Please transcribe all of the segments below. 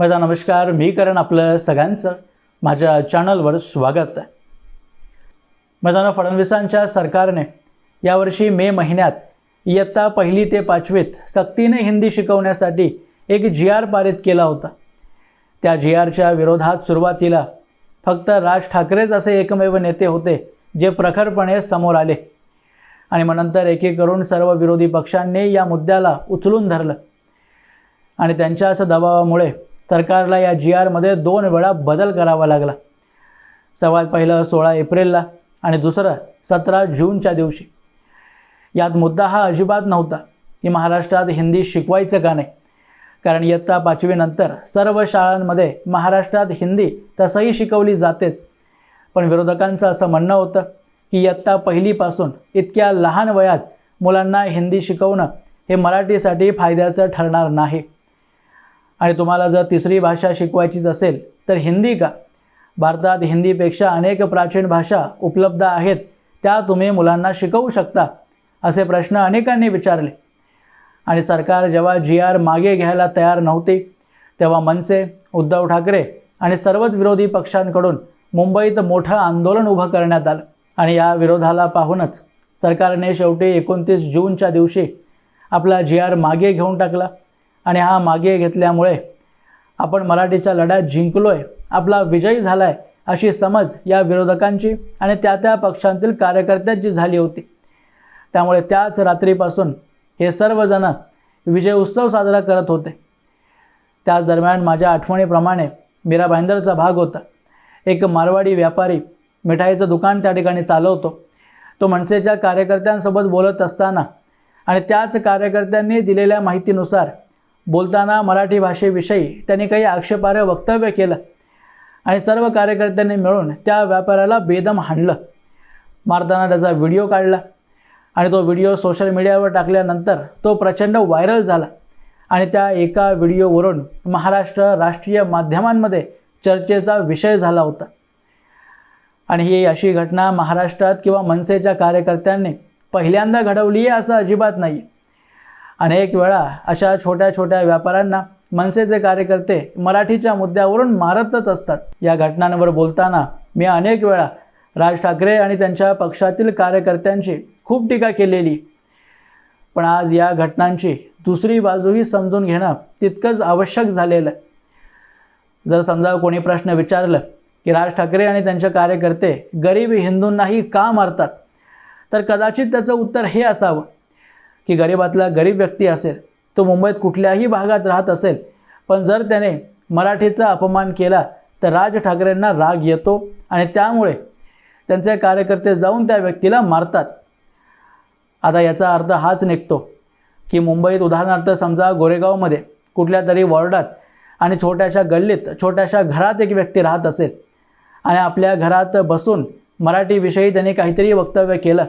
माझा नमस्कार मी करण आपलं सगळ्यांचं. माझ्या चॅनलवर स्वागत आहे. मैदाना फडणवीसांच्या सरकारने यावर्षी मे महिन्यात इयत्ता पहिली ते पाचवीत सक्तीने हिंदी शिकवण्यासाठी एक जी आर पारित केला होता. त्या जी आरच्या विरोधात सुरुवातीला फक्त राज ठाकरेच असे एकमेव नेते होते जे प्रखरपणे समोर आले. आणि मग नंतर एक एक करून सर्व विरोधी पक्षांनी या मुद्द्याला उचलून धरलं. आणि त्यांच्याच दबावामुळे सरकारला या जी आरमध्ये दोन वेळा बदल करावा लागला. सर्वात पहिलं सोळा एप्रिलला आणि दुसरं सतरा जूनच्या दिवशी. यात मुद्दा हा अजिबात नव्हता की महाराष्ट्रात हिंदी शिकवायचं का नाही. कारण इयत्ता पाचवीनंतर सर्व शाळांमध्ये महाराष्ट्रात हिंदी तसंही शिकवली जातेच. पण विरोधकांचं असं म्हणणं होतं की इयत्ता पहिलीपासून इतक्या लहान वयात मुलांना हिंदी शिकवणं हे मराठीसाठी फायद्याचं ठरणार नाही. आणि तुम्हाला जर तिसरी भाषा शिकवायचीच असेल तर हिंदी का? भारतात हिंदीपेक्षा अनेक प्राचीन भाषा उपलब्ध आहेत त्या तुम्ही मुलांना शिकवू शकता असे प्रश्न अनेकांनी विचारले. आणि सरकार जेव्हा जी आर मागे घ्यायला तयार नव्हते तेव्हा मनसे उद्धव ठाकरे आणि सर्वच विरोधी पक्षांकडून मुंबईत मोठं आंदोलन उभं करण्यात आलं. आणि या विरोधाला पाहूनच सरकारने शेवटी एकोणतीस जूनच्या दिवशी आपला जी आर मागे घेऊन टाकला. आणि हा मागे घेतल्यामुळे आपण मराठीच्या लढ्यात जिंकलो आहे आपला विजयी झाला आहे अशी समज या विरोधकांची आणि त्या त्या पक्षांतील कार्यकर्त्यांची झाली होती. त्यामुळे त्याच रात्रीपासून हे सर्वजण विजय उत्सव साजरा करत होते. त्याच दरम्यान माझ्या आठवणीप्रमाणे मीरा भाईंदरचा भाग होता. एक मारवाडी व्यापारी मिठाईचं दुकान त्या ठिकाणी चालवतो. तो मनसेच्या कार्यकर्त्यांसोबत बोलत असताना आणि त्याच कार्यकर्त्यांनी दिलेल्या माहितीनुसार बोलताना मराठी भाषेविषयी त्यांनी काही आक्षेपार्ह वक्तव्य केलं आणि सर्व कार्यकर्त्यांनी मिळून त्या व्यापाऱ्याला बेदम हाणलं. मारताना त्याचा व्हिडिओ काढला आणि तो व्हिडिओ सोशल मीडियावर टाकल्यानंतर तो प्रचंड व्हायरल झाला आणि त्या एका व्हिडिओवरून महाराष्ट्र राष्ट्रीय माध्यमांमध्ये चर्चेचा विषय झाला होता. आणि ही अशी घटना महाराष्ट्रात किंवा मनसेच्या कार्यकर्त्यांनी पहिल्यांदा घडवली आहे असं अजिबात नाही अनेक वेळा अशा छोट्या छोट्या व्यापाऱ्यांना मनसेचे कार्यकर्ते मराठीच्या मुद्द्यावरून मारतच असतात. या घटनांवर बोलताना मी अनेक वेळा राज ठाकरे आणि त्यांच्या पक्षातील कार्यकर्त्यांची खूप टीका केलेली. पण आज या घटनांची दुसरी बाजूही समजून घेणं तितकंच आवश्यक झालेलं. जर समजा कोणी प्रश्न विचारलं की राज ठाकरे आणि त्यांचे कार्यकर्ते गरीब हिंदूंनाही का मारतात? तर कदाचित त्याचं उत्तर हे असावं. की गरिबातला गरीब व्यक्ती असेल तो मुंबईत कुठल्याही भागात राहत असेल पण जर त्याने मराठीचा अपमान केला तर राज ठाकरेंना राग येतो आणि त्यामुळे त्यांचे कार्यकर्ते जाऊन त्या व्यक्तीला मारतात. आता याचा अर्थ हाच निघतो की मुंबईत उदाहरणार्थ समजा गोरेगावमध्ये कुठल्या तरी वॉर्डात आणि छोट्याशा गल्लीत छोट्याशा घरात एक व्यक्ती राहत असेल आणि आपल्या घरात बसून मराठीविषयी त्यांनी काहीतरी वक्तव्य केलं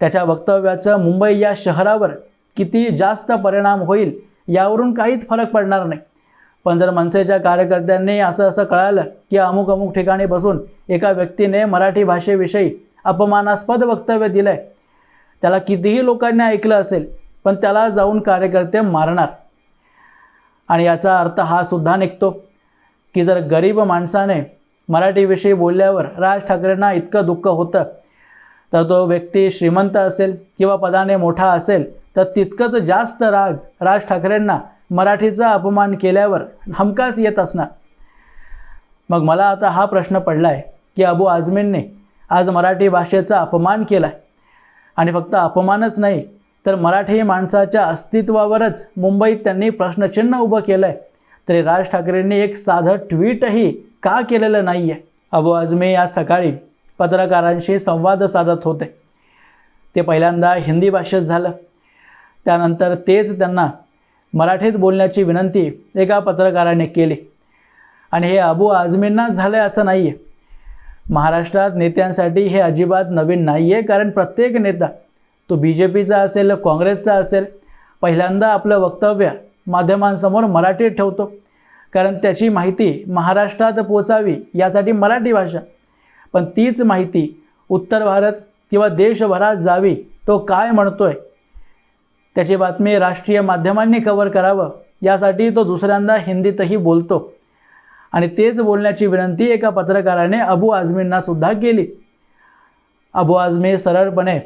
त्याच्या वक्तव्याचं मुंबई या शहरावर किती जास्त परिणाम होईल यावरून काहीच फरक पडणार नाही. पण जर मनसेच्या कार्यकर्त्यांनी असं असं कळालं की अमुक अमुक ठिकाणी बसून एका व्यक्तीने मराठी भाषेविषयी अपमानास्पद वक्तव्य दिलं आहे त्याला कितीही लोकांनी ऐकलं असेल पण त्याला जाऊन कार्यकर्ते मारणार. आणि याचा अर्थ हा सुद्धा निघतो की जर गरीब माणसाने मराठीविषयी बोलल्यावर राज ठाकरेंना इतकं दुःख होतं तर तो व्यक्ती श्रीमंत असेल किंवा पदाने मोठा असेल तर तितकंच जास्त राग राज ठाकरेंना मराठीचा अपमान केल्यावर हमखास येत असणार. मग मला आता हा प्रश्न पडला आहे की अबू आझमींनी आज मराठी भाषेचा अपमान केला आहे आणि फक्त अपमानच नाही तर मराठी माणसाच्या अस्तित्वावरच मुंबईत त्यांनी प्रश्नचिन्ह उभं केलं आहे तरी राज ठाकरेंनी एक साधं ट्विटही का केलेलं नाही आहे अबू आझमी आज सकाळी पत्रकारांशी संवाद साधत होते. ते पहिल्यांदा हिंदी भाषेत झालं. त्यानंतर तेच त्यांना मराठीत बोलण्याची विनंती एका पत्रकाराने केली. आणि हे अबू आझमींना झालं आहे असं नाही आहे महाराष्ट्रात नेत्यांसाठी हे अजिबात नवीन नाही आहे कारण प्रत्येक नेता तो बी जे पीचा असेल काँग्रेसचा असेल पहिल्यांदा आपलं वक्तव्य माध्यमांसमोर मराठीत ठेवतो. कारण त्याची माहिती महाराष्ट्रात पोचावी यासाठी मराठी भाषा पण तीच माहिती उत्तर भारत किंवा देशभरात जावी तो काय म्हणतोय? त्याची बातमी राष्ट्रीय माध्यमांनी कव्हर करावं यासाठी तो दुसऱ्यांदा हिंदीतही बोलतो. आणि तेच बोलण्याची विनंती एका पत्रकाराने अबू आझमींना सुद्धा केली. अबू आझमी सरळपणे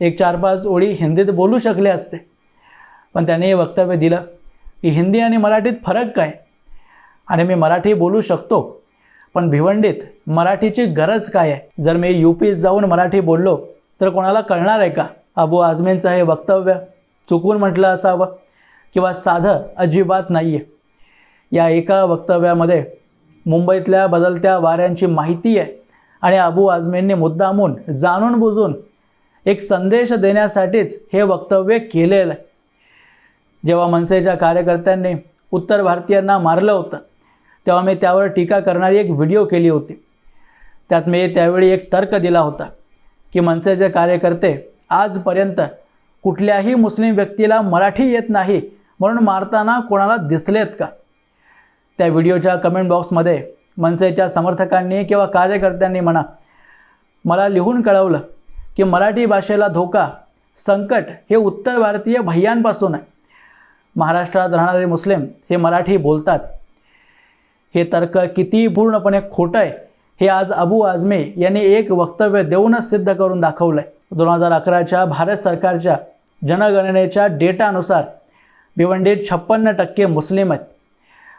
एक चार पाच ओळी हिंदीत बोलू शकले असते. पण त्याने वक्तव्य दिलं की हिंदी आणि मराठीत फरक काय? आणि मी मराठी बोलू शकतो? पण भिवंडीत मराठीची गरज काय आहे? जर मी यू पीत जाऊन मराठी बोललो तर कोणाला कळणार आहे का? अबू आझमींचं हे वक्तव्य चुकून म्हटलं असावं किंवा साधं अजिबात नाही आहे या एका वक्तव्यामध्ये मुंबईतल्या बदलत्या वाऱ्यांची माहिती आहे आणि अबू आझमींनी मुद्दामून जाणून बुजून एक संदेश देण्यासाठीच हे वक्तव्य केलेलं आहे. जेव्हा मनसेच्या कार्यकर्त्यांनी उत्तर भारतीयांना मारलं होतं तेव्हा मी त्यावर टीका करणारी एक व्हिडिओ केली होती. त्यात मी त्यावेळी एक तर्क दिला होता की मनसेचे कार्यकर्ते आजपर्यंत कुठल्याही मुस्लिम व्यक्तीला मराठी येत नाही म्हणून मारताना कोणाला दिसलेत का? त्या व्हिडिओच्या कमेंट बॉक्समध्ये मनसेच्या समर्थकांनी किंवा कार्यकर्त्यांनी म्हणा मला लिहून कळवलं की मराठी भाषेला धोका संकट हे उत्तर भारतीय भैयांपासून आहे. महाराष्ट्रात राहणारे मुस्लिम हे मराठी बोलतात. हे तर्क किती पूर्णपणे खोटं आहे हे आज अबू आझमे यांनी एक वक्तव्य देऊनच सिद्ध करून दाखवलं आहे दोन हजार अकराच्या भारत सरकारच्या जनगणनेच्या डेटानुसार भिवंडीत छप्पन्न टक्के मुस्लिम आहेत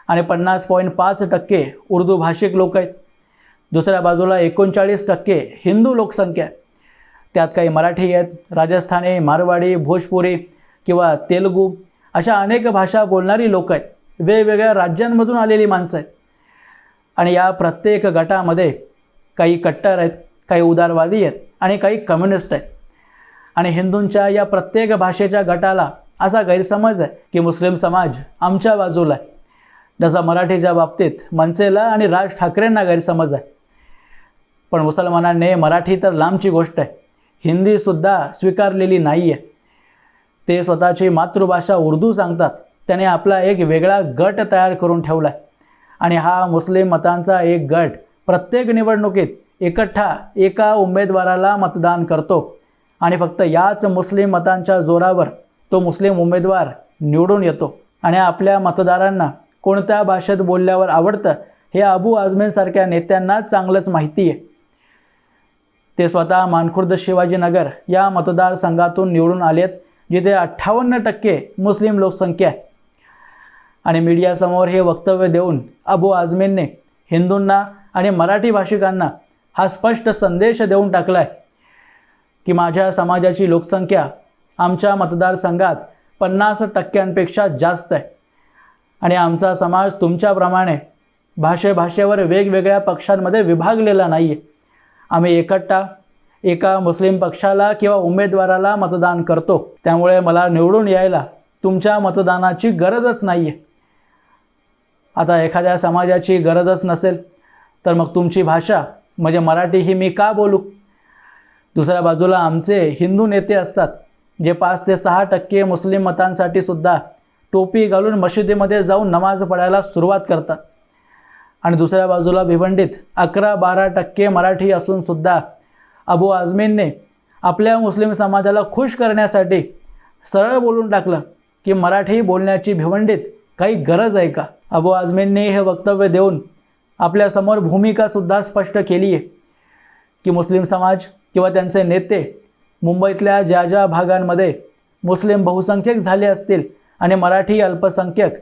आणि पन्नास पॉईंट पाच टक्के उर्दू भाषिक लोक आहेत. दुसऱ्या बाजूला एकोणचाळीस टक्के हिंदू लोकसंख्या आहे. त्यात काही मराठी आहेत राजस्थानी मारवाडी भोजपुरी किंवा तेलुगू अशा अनेक भाषा बोलणारी लोक आहेत. वेगवेगळ्या राज्यांमधून आलेली माणसं आहेत. आणि या प्रत्येक गटामध्ये काही कट्टर आहेत काही उदारवादी आहेत आणि काही कम्युनिस्ट आहेत. आणि हिंदूंच्या या प्रत्येक भाषेच्या गटाला असा गैरसमज आहे की मुस्लिम समाज आमच्या बाजूला आहे. जसा मराठीच्या बाबतीत मनसेला आणि राज ठाकरेंना गैरसमज आहे. पण मुसलमानांनी मराठी तर लांबची गोष्ट आहे. हिंदीसुद्धा स्वीकारलेली नाही आहे ते स्वतःची मातृभाषा उर्दू सांगतात. त्याने आपला एक वेगळा गट तयार करून ठेवला आहे आणि हा मुस्लिम मतांचा एक गट प्रत्येक निवडणुकीत एकठ्ठा एका उमेदवाराला मतदान करतो. आणि फक्त याच मुस्लिम मतांच्या जोरावर तो मुस्लिम उमेदवार निवडून येतो. आणि आपल्या मतदारांना कोणत्या भाषेत बोलल्यावर आवडतं हे अबू आझमींसारख्या नेत्यांना चांगलंच माहिती आहे. ते स्वतः मानखुर्द शिवाजीनगर या मतदारसंघातून निवडून आलेत जिथे अठ्ठावन्न टक्के मुस्लिम लोकसंख्या आहे. आणि मीडियासमोर हे वक्तव्य देऊन अबू आझमींने हिंदूंना आणि मराठी भाषिकांना हा स्पष्ट संदेश देऊन टाकला आहे की माझ्या समाजाची लोकसंख्या आमच्या मतदारसंघात पन्नास टक्क्यांपेक्षा जास्त आहे. आणि आमचा समाज तुमच्याप्रमाणे भाषे भाषेवर वेगवेगळ्या पक्षांमध्ये विभागलेला नाही आहे आम्ही एकट्टा एका मुस्लिम पक्षाला किंवा उमेदवाराला मतदान करतो. त्यामुळे मला निवडून यायला तुमच्या मतदानाची गरजच नाही आहे आता एखाद्या समाजाची गरजच नसेल तर मग तुमची भाषा म्हणजे मराठी ही मी का बोलू? दुसऱ्या बाजूला आमचे हिंदू नेते असतात जे पाच ते सहा टक्के मुस्लिम मतांसाठी सुद्धा टोपी घालून मशिदीमध्ये जाऊन नमाज पडायला सुरुवात करतात. आणि दुसऱ्या बाजूला भिवंडीत अकरा बारा टक्के मराठी असूनसुद्धा अबू आझमींनी आपल्या मुस्लिम समाजाला खुश करण्यासाठी सरळ बोलून टाकलं की मराठी बोलण्याची भिवंडीत काही गरज आहे का? अबू आझमींनी हे वक्तव्य देऊन आपल्यासमोर भूमिकासुद्धा स्पष्ट केली आहे की मुस्लिम समाज किंवा त्यांचे नेते मुंबईतल्या ज्या ज्या भागांमध्ये मुस्लिम बहुसंख्यक झाले असतील आणि मराठी अल्पसंख्यक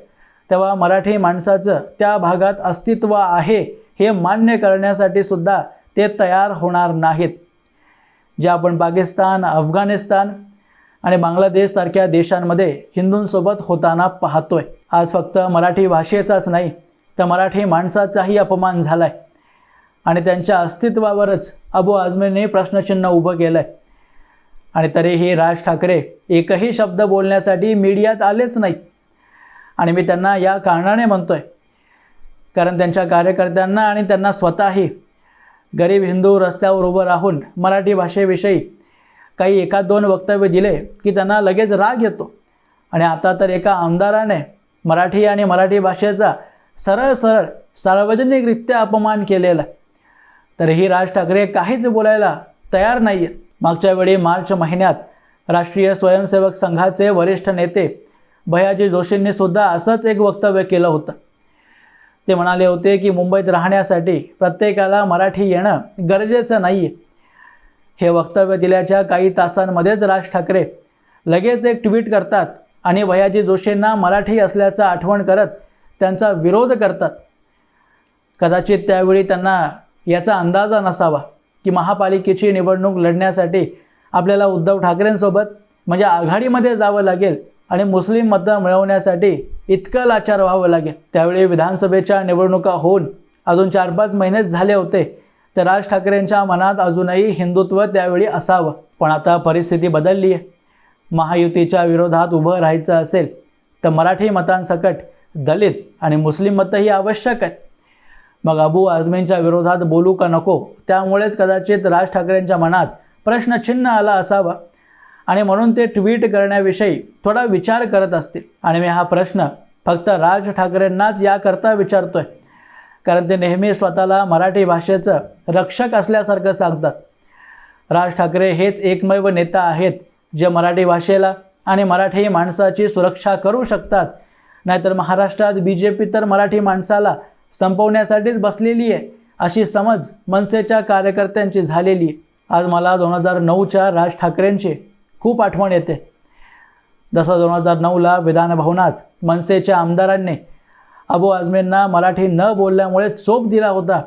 तेव्हा मराठी माणसाचं त्या भागात अस्तित्व आहे हे मान्य करण्यासाठी सुद्धा ते तयार होणार नाहीत. जे आपण पाकिस्तान अफगाणिस्तान आणि बांगलादेशसारख्या देशांमध्ये हिंदूंसोबत होताना पाहतोय. आज फक्त मराठी भाषेचाच नाही तर मराठी माणसाचाही अपमान झाला आहे आणि त्यांच्या अस्तित्वावरच अबू आझमींनी प्रश्नचिन्ह उभं केलं आहे आणि तरीही राज ठाकरे एकही शब्द बोलण्यासाठी मीडियात आलेच नाही. आणि मी त्यांना या कारणाने म्हणतो आहे कारण त्यांच्या कार्यकर्त्यांना आणि त्यांना स्वतःही गरीब हिंदू रस्त्यावर उभं राहून मराठी भाषेविषयी काही एका दोन वक्तव्य दिले की त्यांना लगेच राग येतो. आणि आता तर एका आमदाराने मराठी आणि मराठी भाषेचा सरळ सरळ सार्वजनिकरित्या अपमान केलेला. तरीही राज ठाकरे काहीच बोलायला तयार नाही आहे मागच्या वेळी मार्च महिन्यात राष्ट्रीय स्वयंसेवक संघाचे वरिष्ठ नेते भयाजी जोशींनी सुद्धा असंच एक वक्तव्य केलं होतं. ते म्हणाले होते की मुंबईत राहण्यासाठी प्रत्येकाला मराठी येणं गरजेचं नाही आहे हे वक्तव्य दिल्याच्या काही तासांमध्येच राज ठाकरे लगेच एक ट्विट करतात. आणि भयाजी जोशींना मराठी असल्याचं आठवण करत त्यांचा विरोध करतात. कदाचित त्यावेळी त्यांना याचा अंदाजा नसावा की महापालिकेची निवडणूक लढण्यासाठी आपल्याला उद्धव ठाकरेंसोबत म्हणजे आघाडीमध्ये जावं लागेल आणि मुस्लिम मतं मिळवण्यासाठी इतकं लाचार व्हावं लागेल. त्यावेळी विधानसभेच्या निवडणुका होऊन अजून चार पाच महिनेच झाले होते तर राज ठाकरेंच्या मनात अजूनही हिंदुत्व त्यावेळी असावं. पण आता परिस्थिती बदलली आहे महायुतीच्या विरोधात उभं राहायचं असेल तर मराठी मतांसकट दलित आणि मुस्लिम मतंही आवश्यक आहेत मग अबू आझमींच्या विरोधात बोलू का नको? त्यामुळेच कदाचित राज ठाकरेंच्या मनात प्रश्नचिन्ह आला असावा. आणि म्हणून ते ट्विट करण्याविषयी थोडा विचार करत असतील. आणि मी हा प्रश्न फक्त राज ठाकरेंनाच याकरता विचारतो आहे कारण ते नेहमी स्वतःला मराठी भाषेचं रक्षक असल्यासारखं सांगतात. राज ठाकरे हेच एकमेव नेता आहेत. जे मराठी भाषेला आणि मराठी माणसाची सुरक्षा करू शकतात. नाहीतर महाराष्ट्रात बी जे पी तर मराठी माणसाला संपवण्यासाठीच बसलेली आहे अशी समज मनसेच्या कार्यकर्त्यांची झालेली. आहे आज मला दोन हजार नऊच्या राज ठाकरेंची खूप आठवण येते. जसं दोन हजार नऊला विधानभवनात मनसेच्या आमदारांनी अबू आझमींना मराठी न बोलल्यामुळे चोप दिला होता.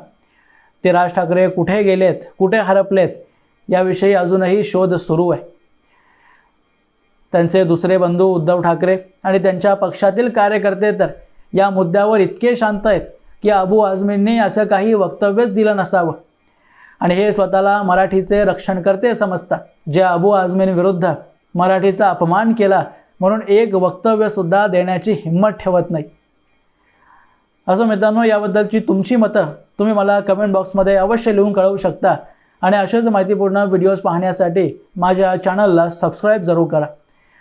ते राज ठाकरे कुठे गेलेत कुठे हरपलेत याविषयी अजूनही शोध सुरू आहे. त्यांचे दुसरे बंधू उद्धव ठाकरे आणि त्यांच्या पक्षातील कार्यकर्ते तर या मुद्द्यावर इतके शांत आहेत की अबू आझमींनी असं काही वक्तव्यच दिलं नसावं. आणि हे स्वतःला मराठीचे रक्षणकर्ते समजतात. जे अबू आझमींविरुद्ध मराठीचा अपमान केला म्हणून एक वक्तव्यसुद्धा देण्याची हिंमत ठेवत नाही. असं मित्रांनो याबद्दलची तुमची मतं तुम्ही मला कमेंट बॉक्समध्ये अवश्य लिहून कळवू शकता. आणि अशाच माहितीपूर्ण व्हिडिओज पाहण्यासाठी माझ्या चॅनलला सबस्क्राईब जरूर करा.